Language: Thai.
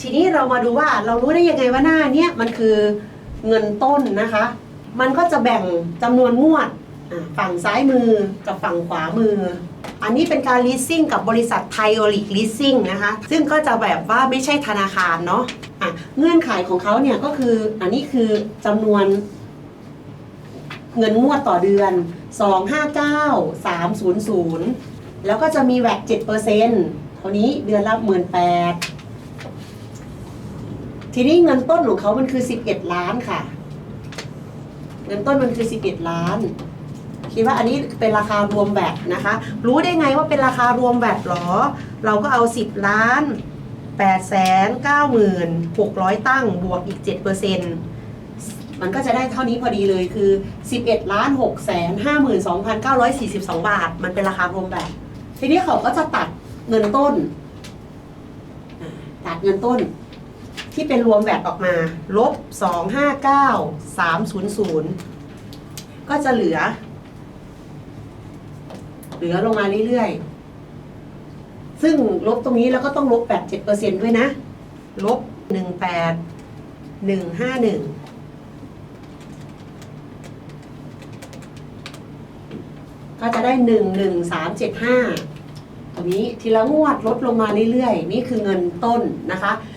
ทีนี้เรามาดูว่าเรารู้ได้ยังไงว่าหน้าเนี้ยมันคือเงินต้นนะคะ มันก็จะแบ่งจำนวนงวดฝั่งซ้ายมือกับฝั่งขวามือ อันนี้เป็นการ leasing กับบริษัทไทโอลิก leasing นะคะ ซึ่งก็จะแบบว่าไม่ใช่ธนาคารเนาะะเงื่อนไขของเขาเนี่ยก็คืออันนี้คือจำนวนเงินงวดต่อเดือน 259 300 แล้วก็จะมีแวด7%เท่านี้เดือนละหมื่นแปด ทีนี้เงินต้นของเขามันคือ11ล้านค่ะ เงินต้นมันคือ11ล้านคิดว่าอันนี้เป็นราคารวมแวดนะคะ รู้ได้ไงว่าเป็นราคารวมแวดหรอ เราก็เอา10ล้าน8แสน9หมื่น600ตั้งบวกอีก7%มันก็จะได้เท่านี้พอดีเลยคือ 11ล้าน6แสน52,942 บาท มันเป็นราคารวมแวดทีนี้เขาก็จะตัดเงินต้น ตัดเงินต้น ที่เป็นรวมแวดออกมาลบ259 300 ก็จะเหลือ เหลือลงมาเรื่อยๆ ซึ่งลบตรงนี้แล้วก็ต้องลบ 87%ด้วยนะ ลบ 18 151ก็จะได้หนึ่งหนึ่งสามเจ็ดห้าตรงนี้ทีละงวดลดลงมาเรื่อยๆ นี่คือเงินต้นนะคะ